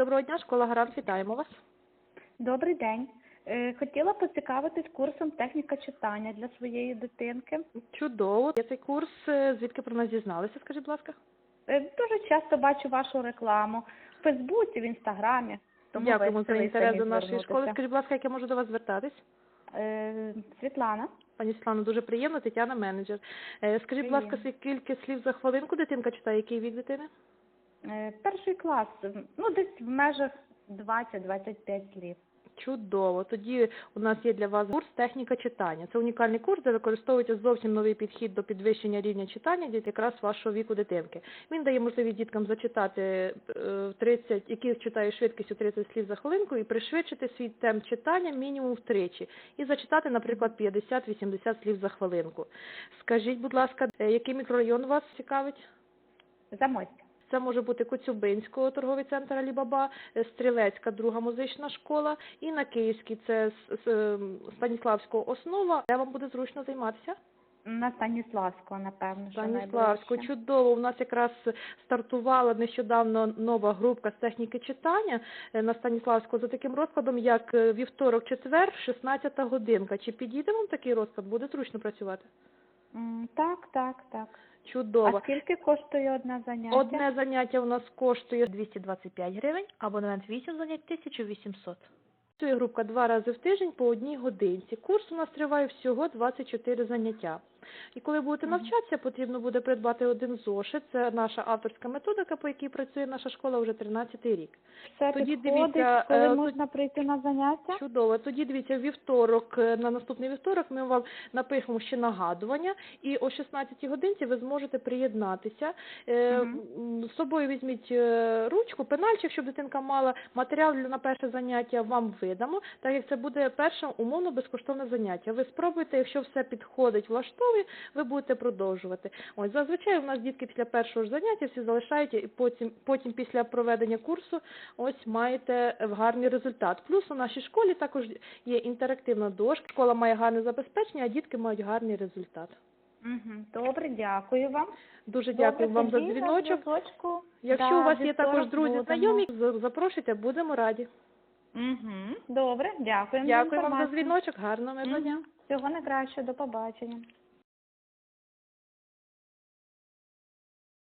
Доброго дня, школа Гарант, вітаємо вас. Добрий день. Е, Хотіла поцікавитись курсом техніка читання для своєї дитинки. Чудово. Є цей курс, е, звідки про нас дізналися, скажіть, будь ласка? Е, Дуже часто бачу вашу рекламу в Фейсбуці, в Інстаграмі. Тому Дякуємо за інтерес до нашої школи. Скажіть, будь ласка, як я можу до вас звертатись? Світлана. Пані Світлано, дуже приємно, Тетяна менеджер. Скажіть, будь ласка, скільки слів за хвилинку дитинка читає, який вік дитини? Е, Перший клас, ну десь в межах 20-25 слів. Чудово. Тоді у нас є для вас курс техніка читання. Це унікальний курс, де використовується зовсім новий підхід до підвищення рівня читання дітей якраз вашого віку дитинки. Він дає можливість діткам зачитати е, 30, які читають швидкістю 30 слів за хвилинку, і пришвидшити свій темп читання мінімум втричі. І зачитати, наприклад, 50-80 слів за хвилинку. Скажіть, будь ласка, е, який мікрорайон вас цікавить? Замостя. Це може бути Коцюбинського торговий центр Алібаба, е, Стрілецька друга музична школа і на Київській це ем, Станіславського основа. Де вам буде зручно займатися? На Станіславського, напевно, Станіславську, чудово. У нас якраз стартувала нещодавно нова група з техніки читання е, на Станіславську за таким розкладом, як е, вівторок-четвер, 16 годинка. Чи підійде вам такий розклад? Буде зручно працювати? Так, так, так. Чудово. А скільки коштує одне заняття? Одне заняття у нас коштує 225 гривень, абонемент 8 занять 1800. Працює група два рази в тиждень по одній годинці. Курс у нас триває всього 24 заняття. І коли будете навчатися, потрібно буде придбати один зошит. Це наша авторська методика, по якій працює наша школа вже 13 рік. Все Тоді підходить, дивіться, коли е, тут- прийти на заняття? Чудово. Тоді дивіться, вівторок, е, на наступний вівторок ми вам напишемо ще нагадування, і о 16 годинці ви зможете приєднатися. Е, Мгм. З собою візьміть ручку, пенальчик, щоб дитинка мала матеріал для- на перше заняття вам видамо, так як це буде перше умовно безкоштовне заняття. Ви спробуйте, якщо все підходить, влаштовує, ви будете продовжувати. Ось зазвичай у нас дітки після першого ж заняття всі залишають і потім, потім після проведення курсу ось маєте гарний результат. Плюс у нашій школі також є інтерактивна дошка. Школа має гарне забезпечення, а дітки мають гарний результат. Угу. Добре, дякую вам. Дуже дякую Добре, вам за дзвіночок. Якщо Да, у вас є також друзі, будемо. знайомі, запрошуйте, будемо раді. Угу. Добре, дякуємо. Дякую вам за дзвіночок, гарного мирного дня. Всього найкращого, до побачення.